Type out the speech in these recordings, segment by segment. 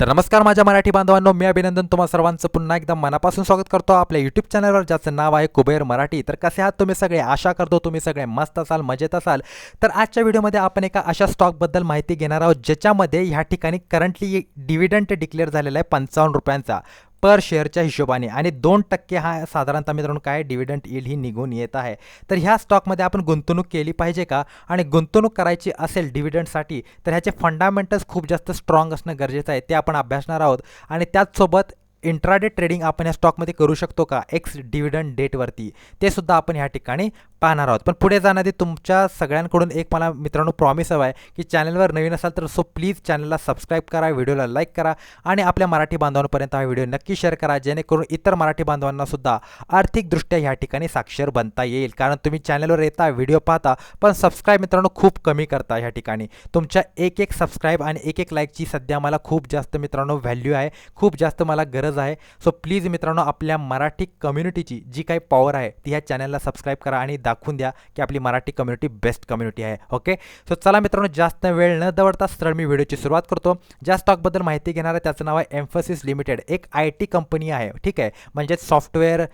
तर नमस्कार माझ्या मराठी बांधवांनो मी अभिनंदन तुम्हा सर्वांचं. पुन्हा एकदा मनापासून स्वागत करतो आपल्या यूट्यूब चॅनलवर ज्याचं नाव आहे कुबेर मराठी. तर कसे आहात तुम्ही सगळे? आशा करतो तुम्ही सगळे मस्त असाल मजेत असाल. तर आजच्या व्हिडिओमध्ये आपण एका अशा स्टॉकबद्दल माहिती घेणार आहोत ज्याच्यामध्ये ह्या ठिकाणी करंटली डिव्हिडंट डिक्लेअर झालेला आहे पंचावन्न रुपयांचा. पर शेअरच्या हिशोबाने. आणि दोन टक्के हा साधारणतः मित्रांनो काय डिव्हिडंट येईल ही निघून येत आहे. तर ह्या स्टॉकमध्ये आपण गुंतवणूक केली पाहिजे का? आणि गुंतवणूक करायची असेल डिव्हिडंडसाठी तर ह्याचे फंडामेंटल्स खूप जास्त स्ट्रॉंग असणं गरजेचं आहे. ते आपण अभ्यासणार आहोत. आणि त्याचसोबत इंट्राडे ट्रेडिंग आपण या स्टॉकमध्ये करू शकतो का? एक्स डिव्हिडंड डेटवरती ते सुद्धा आपण ह्या ठिकाणी पाहणार आहोत. पण पुढे जाण्याआधी तुमच्या सगळ्यांकडून एक मला मित्रांनो प्रॉमिस हवा आहे की चॅनलवर नवीन असाल तर सो प्लीज चॅनलला सबस्क्राईब करा व्हिडिओला लाईक करा आणि आपल्या मराठी बांधवांपर्यंत हा व्हिडिओ नक्की शेअर करा जेणेकरून इतर मराठी बांधवांना सुद्धा आर्थिकदृष्ट्या ह्या ठिकाणी साक्षर बनता येईल. कारण तुम्ही चॅनलवर येता व्हिडिओ पाहता पण सबस्क्राईब मित्रांनो खूप कमी करता ह्या ठिकाणी. तुमच्या एक एक सबस्क्राईब आणि एक एक लाईकची सध्या मला खूप जास्त मित्रांनो व्हॅल्यू आहे खूप जास्त मला गरज आहे. सो प्लीज मित्रांनो आपल्या मराठी कम्युनिटीची जी काही पॉवर आहे ती ह्या चॅनलला सबस्क्राईब करा आणि दाखवून द्या की आपली मराठी कम्युनिटी बेस्ट कम्युनिटी आहे ओके सो चला मित्रांनो जास्त वेळ न दवडता सरळ मी व्हिडिओची सुरुवात करतो. ज्या स्टॉकबद्दल माहिती घेणार आहे त्याचं नाव आहे एम्फसिस लिमिटेड एक आय टी कंपनी आहे ठीक आहे? म्हणजेच सॉफ्टवेअर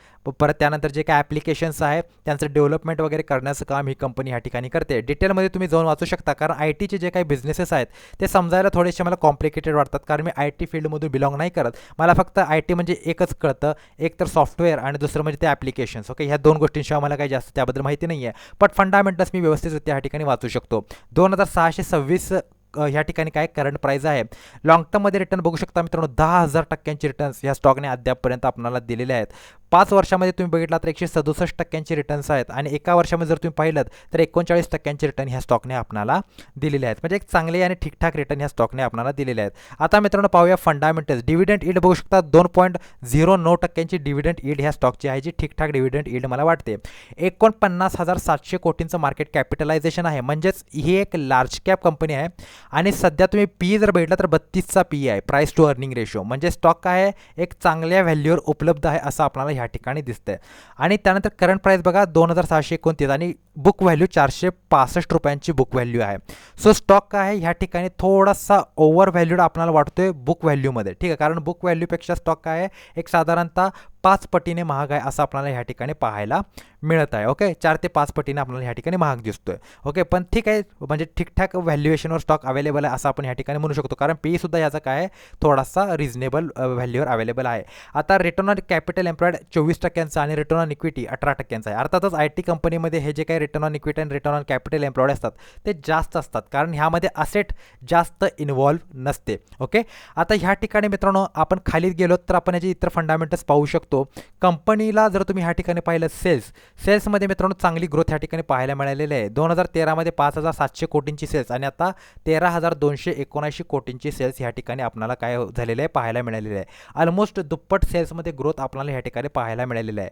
परत त्यानंतर जे काय ॲप्लिकेशन्स आहे त्यांचं डेव्हलपमेंट वगैरे करण्याचं काम ही कंपनी ह्या ठिकाणी करते. डिटेलमध्ये तुम्ही जाऊन वाचू शकता कारण आय टीचे जे काही बिझनेसेस आहेत ते समजायला थोडेसे मला कॉम्प्लिकेटेड वाटतात कारण मी आय टी फील्डमधून बिलॉंग नाही करत. मला फक्त आय टी म्हणजे एकच कळतं. एक तर सॉफ्टवेअर आणि दुसरं म्हणजे ते ॲप्लिकेशन्स ओके ह्या दोन गोष्टींशिवाय मला काही जास्त त्याबद्दल माहिती नाही आहे बट फंडामेंटल्स मी व्यवस्थित ह्या ठिकाणी वाचू शकतो. दोन हजार सहाशे सव्वीस ह्या ठिकाणी काय करंट प्राईज आहे? लॉंग टर्ममध्ये रिटर्न बघू शकता मित्रांनो दहा हजार टक्क्यांचे रिटर्न्स ह्या स्टॉकने अद्यापपर्यंत आपल्याला दिलेले आहेत. पाच वर्षामध्ये तुम्ही बघितला तर एकशे सदुसष्ट टक्क्यांचे रिटर्न्स आहेत आणि एका वर्षामध्ये जर तुम्ही पाहिलं तर एकोणचाळीस टक्क्यांचे रिटर्न ह्या स्टॉकने आपल्याला दिलेले आहेत. म्हणजे एक चांगले आणि ठीकठाक रिटर्न ह्या स्टॉकने आपल्याला दिलेले आहेत. आता मित्रांनो पाहूया फंडामेंटल्स डिव्हिडंट ईल्ड बघू शकता दोन पॉईंट झिरो नऊ टक्क्यांची डिव्हिडंट ईल्ड ह्या स्टॉकची आहे जी ठीकठाक डिव्हिडंट ईल्ड मला वाटते. एकोणपन्नास हजार सातशे कोटींचं मार्केट कॅपिटलायझेशन आहे. म्हणजेच ही एक लार्ज कॅप कंपनी आहे. आणि सध्या तुम्ही पी जर भेटला तर बत्तीसचा पी आहे प्राईस टू अर्निंग रेशो म्हणजे स्टॉक काय आहे? एक चांगल्या व्हॅल्यूवर उपलब्ध आहे असं आपल्याला ह्या ठिकाणी दिसतंय. आणि त्यानंतर करंट प्राईस बघा दोन हजार सहाशे एकोणतीस आणि बुक व्हॅल्यू चारशे पासष्ट रुपयांची बुक व्हॅल्यू आहे. सो स्टॉक काय आहे ह्या ठिकाणी थोडासा ओव्हर व्हॅल्यूड आपल्याला वाटतोय बुक व्हॅल्यूमध्ये ठीक आहे कारण बुक व्हॅल्यूपेक्षा स्टॉक काय आहे एक साधारणतः पाच पटीने महाग आहे असं आपल्याला ह्या ठिकाणी पाहायला मिळत आहे ओके चार ते पाच पटीने आपल्याला ह्या ठिकाणी महाग दिसतो आहे ओके पण ठीक आहे म्हणजे ठीकठाक व्हॅल्युएशनवर स्टॉक अवेलेबल आहे असं आपण ह्या ठिकाणी म्हणू शकतो कारण पी सुद्धा याचा काय आहे थोडासा रिजनेबल व्हॅल्यूवर अवेलेबल आहे. आता रिटर्न ऑन कॅपिटल एम्प्लॉईड चोवीस टक्क्यांचा आणि रिटर्न ऑन इक्विटी अठरा टक्क्यांचा आहे. अर्थातच आय टी कंपनीमध्ये हे जे काही रिटर्न ऑन इक्विटी आणि रिटर्न ऑन कॅपिटल एम्प्लॉयड असतात ते जास्त असतात कारण ह्यामध्ये असेट जास्त इन्व्हॉल्व नसते ओके आता ह्या ठिकाणी मित्रांनो आपण खाली गेलो तर आपण याचे इतर फंडामेंटल्स पाहू शकतो. कंपनीला जर तुम्ही ह्या ठिकाणी पाहिलं सेल्स सेल्समध्ये मित्रांनो चांगली ग्रोथ ह्या ठिकाणी पाहायला मिळालेली आहे. दोन हजार तेरामध्ये पाच हजार सातशे कोटींची सेल्स आणि आता तेरा हजार दोनशे एकोणऐंशी कोटींची सेल्स ह्या ठिकाणी आपल्याला काय झालेलं आहे? पाहायला मिळालेलं आहे. ऑलमोस्ट दुप्पट सेल्समध्ये ग्रोथ आपल्याला ह्या ठिकाणी पाहायला मिळालेलं आहे.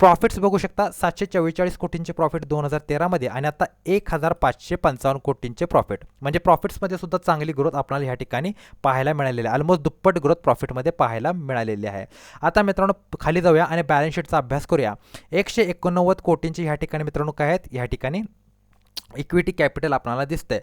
प्रॉफिट्स बघू शकता सातशे चव्वेचाळीस कोटींचे प्रॉफिट दोन हजार तेरामध्ये आणि आता एक हजार पाचशे पंचावन्न कोटींचे प्रॉफिट म्हणजे प्रॉफिट्समध्ये सुद्धा चांगली ग्रोथ आपल्याला ह्या ठिकाणी पाहायला मिळालेली आहे. ऑलमोस्ट दुप्पट ग्रोथ प्रॉफिटमध्ये पाहायला मिळालेली आहे. आता मित्रांनो खाली जाऊया आणि बॅलन्स शीटचा अभ्यास करूया. एकशे एकोणनव्वद कोटींची ह्या ठिकाणी मित्रांनो काय आहेत? ह्या ठिकाणी इक्विटी कॅपिटल आपल्याला दिसतंय.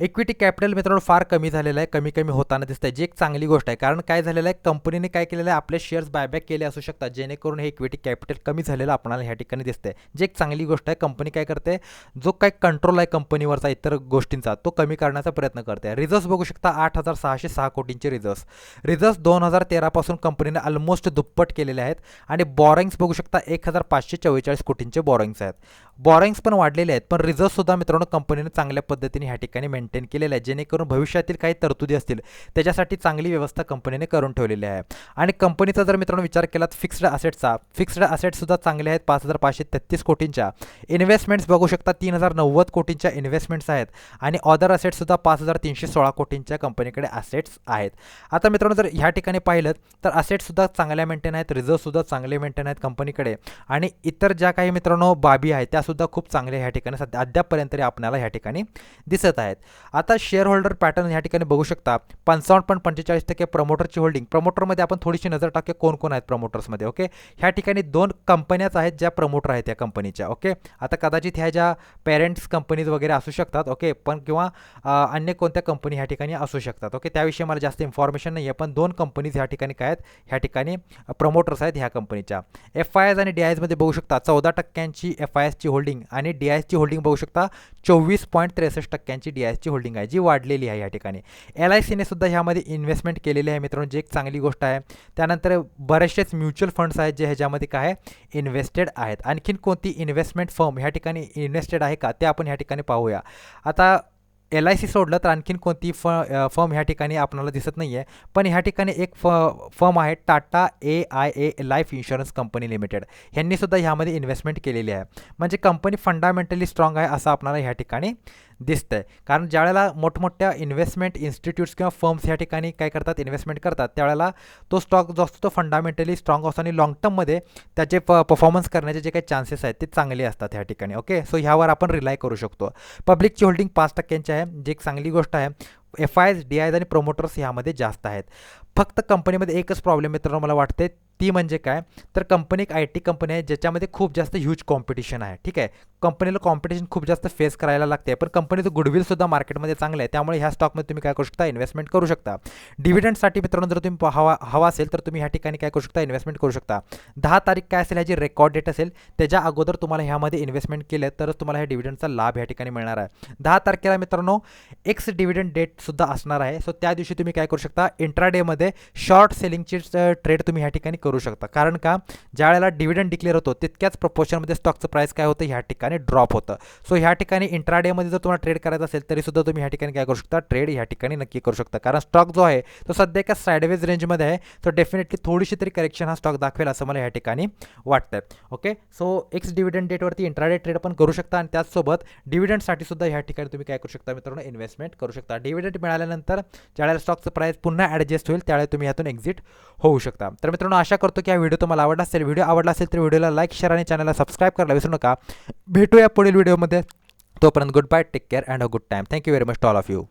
इक्विटी कॅपिटल मित्रांनो फार कमी झालेलं आहे कमी कमी होताना दिसतंय जी एक चांगली गोष्ट आहे. कारण काय झालेलं आहे कंपनीने काय केलेलं आहे आपले शेअर्स बायबॅक केले असू शकतात जेणेकरून हे इक्विटी कॅपिटल कमी झालेलं आपल्याला ह्या ठिकाणी दिसतंय. जी एक चांगली गोष्ट आहे कंपनी काय करते जो काय कंट्रोल आहे कंपनीवरचा इतर गोष्टींचा तो कमी करण्याचा प्रयत्न करते रिझर्व्स बघू शकता आठ हजार सहाशे सहा कोटींचे रिझर्व्स रिझर्व्स दोन हजार तेरापासून कंपनीने ऑलमोस्ट दुप्पट केलेले आहेत. आणि बॉरिंग्स बघू शकता एक हजार पाचशे चव्वेचाळीस कोटींचे बॉरिंग्स आहेत. बॉरिंग्स पण वाढलेले आहेत पण रिझर्व्हसुद्धा मित्रांनो कंपनीने चांगल्या पद्धतीने ह्या ठिकाणी मेंटेन केलेलं आहे जेणेकरून भविष्यातील काही तरतुदी असतील त्याच्यासाठी चांगली व्यवस्था कंपनीने करून ठेवलेली आहे. आणि कंपनीचा जर मित्रांनो विचार केला तर फिक्स्ड असेट्सचा फिक्स्ड असेट्ससुद्धा चांगले आहेत पाच हजार पाचशे तेहतीस कोटींच्या. इन्व्हेस्टमेंट्स बघू शकता तीन हजार नव्वद कोटींच्या इन्व्हेस्टमेंट्स आहेत आणि ऑदर असेट्ससुद्धा पाच हजार तीनशे सोळा कोटींच्या कंपनीकडे असेट्स आहेत. आता मित्रांनो जर ह्या ठिकाणी पाहिलं तर असेट्ससुद्धा चांगल्या मेंटेन आहेत रिझर्व्हसुद्धा चांगले मेंटेन आहेत कंपनीकडे आणि इतर ज्या काही मित्रांनो बाबी आहेत त्या सुद्धा खूप चांगले ह्या ठिकाणी सध्या अद्यापपर्यंत तरी आपल्याला ह्या ठिकाणी दिसत आहेत. आता शेअर होल्डर पॅटर्न ह्या ठिकाणी बघू शकता. पंचावन्न पॉईंट पंचेचाळीस टक्के प्रमोटरची होल्डिंग प्रमोटरमध्ये आपण थोडीशी नजर टाकूया कोण कोण आहेत प्रमोटर्समध्ये ओके ह्या ठिकाणी दोन कंपन्याच आहेत ज्या प्रमोटर आहेत या कंपनीच्या ओके आता कदाचित ह्या ज्या पेरेंट्स कंपनीज वगैरे असू शकतात ओके पण किंवा अन्य कोणत्या कंपनी ह्या ठिकाणी असू शकतात ओके त्याविषयी मला जास्त इन्फॉर्मेशन नाही आहे पण दोन कंपनीज ह्या ठिकाणी काय आहेत? ह्या ठिकाणी प्रमोटर्स आहेत ह्या कंपनीच्या एफ आय एस आणि डी आय एसमध्ये बघू शकता चौदा टक्क्यांची एफ आय एसची होल्डिंग आणि डी आय एसची होल्डिंग बघू शकता. चोवीस पॉईंट त्रेसष्ट टक्क्यांची डी आय एसची होल्डिंग आहे जी वाढलेली आहे या ठिकाणी. एल आय सीने सुद्धा ह्यामध्ये इन्व्हेस्टमेंट केलेली आहे मित्रांनो जी एक चांगली गोष्ट आहे. त्यानंतर बरेचसेच म्युच्युअल फंड्स आहेत जे ह्याच्यामध्ये काय आहे इन्व्हेस्टेड आहेत. आणखीन कोणती इन्व्हेस्टमेंट फर्म ह्या ठिकाणी इन्व्हेस्टेड आहे का ते आपण ह्या ठिकाणी पाहूया. आता एल आय सी सोडलं तर आणखीन कोणती फ फर्म ह्या ठिकाणी आपल्याला दिसत नाही आहे पण ह्या ठिकाणी एक फ फर्म आहे Tata A I A life insurance company limited ह्यांनीसुद्धा ह्यामध्ये इन्व्हेस्टमेंट केलेली आहे. म्हणजे कंपनी फंडामेंटली स्ट्रॉंग आहे असं आपणाला ह्या ठिकाणी दिसतं आहे कारण ज्यावेळेला मोठमोठ्या इन्व्हेस्टमेंट इन्स्टिट्यूट्स किंवा फर्म्स ह्या ठिकाणी काय करतात इन्व्हेस्टमेंट करतात त्यावेळेला तो स्टॉक जो असतो तो फंडामेंटली स्ट्रॉंग असतो आणि लॉंग टर्ममध्ये त्याचे प परफॉर्मन्स करण्याचे जे काही चान्सेस आहेत ते चांगले असतात ह्या ठिकाणी ओके सो ह्यावर आपण रिलाय करू शकतो. पब्लिकची होल्डिंग पाच टक्क्यांची आहे जी एक चांगली गोष्ट आहे. एफ आय एस डी आयज आणि प्रोमोटर्स ह्यामध्ये जास्त आहेत. फक्त कंपनीमध्ये एकच प्रॉब्लेम मित्रांनो मला वाटते ती म्हणजे काय? तर कंपनी एक आय टी कंपनी आहे ज्याच्यामध्ये खूप जास्त ह्यूज कॉम्पिटिशन आहे. ठीक आहे? कंपनीला कॉम्पिटिशन खूप जास्त फेस करायला लागते. पण कंपनीचं गुडविलसुद्धा मार्केटमध्ये चांगलं आहे. त्यामुळे ह्या स्टॉकमध्ये तुम्ही काय करू शकता? इन्व्हेस्टमेंट करू शकता. डिव्हिडंडसाठी मित्रांनो जर तुम्ही हवा हवा असेल तर तुम्ही ह्या ठिकाणी काय करू शकता? इन्व्हेस्टमेंट करू शकता. दहा तारीख काय असेल? ह्याची रेकॉर्ड डेट असेल. त्याच्या अगोदर तुम्हाला ह्यामध्ये इन्व्हेस्टमेंट केलं तरच तुम्हाला ह्या डिव्हिडंडचा लाभ ह्या ठिकाणी मिळणार आहे. दहा तारखेला मित्रांनो एक्स डिव्हिडंड डेटसुद्धा असणार आहे. सो त्या दिवशी तुम्ही काय करू शकता? इंट्राडेमध्ये शॉर्ट सेलिंगची ट्रेड तुम्ही ह्या ठिकाणी करू करू शकता. कारण का? ज्या वेळेला डिव्हिडंड डिक्लेअर होतो तितक्याच प्रपोर्शनमध्ये स्टॉकचं प्राईस काय होतं? ह्या ठिकाणी ड्रॉप होतं. सो ह्या ठिकाणी इंट्राडेमध्ये जर तुम्हाला ट्रेड करायचं असेल तरी सुद्धा तुम्ही ह्या ठिकाणी काय करू शकता? ट्रेड ह्या ठिकाणी नक्की करू शकता. कारण स्टॉक जो आहे तो सध्या एका साईडवेज रेंजमध्ये आहे. तो डेफिनेटली थोडीशी तरी करेक्शन हा स्टॉक दाखवेल असं मला ह्या ठिकाणी वाटतं ओके सो एक्स डिव्हिडंड डेटवरती इंट्राडे ट्रेड पण करू शकता आणि त्याचसोबत डिव्हिडंडसाठी सुद्धा ह्या ठिकाणी तुम्ही काय करू शकता मित्रांनो? इन्व्हेस्टमेंट करू शकता. डिव्हिडंड मिळाल्यानंतर ज्यावेळेला स्टॉकचं प्राईस पुन्हा ॲडजस्ट होईल त्यावेळेला तुम्ही यातून एक्झिट होऊ शकता. तर मित्रांनो अशा करतो की हा व्हिडिओ तुम्हाला आवडला असेल व्हिडिओ आवडला असेल तर व्हिडिओला लाईक शेअर आणि चॅनलला सबस्क्राईब करायला विसरू नका. भेटूया पुढील व्हिडिओमध्ये तोपर्यंत good bye take care and a good time thank you very much to all of you you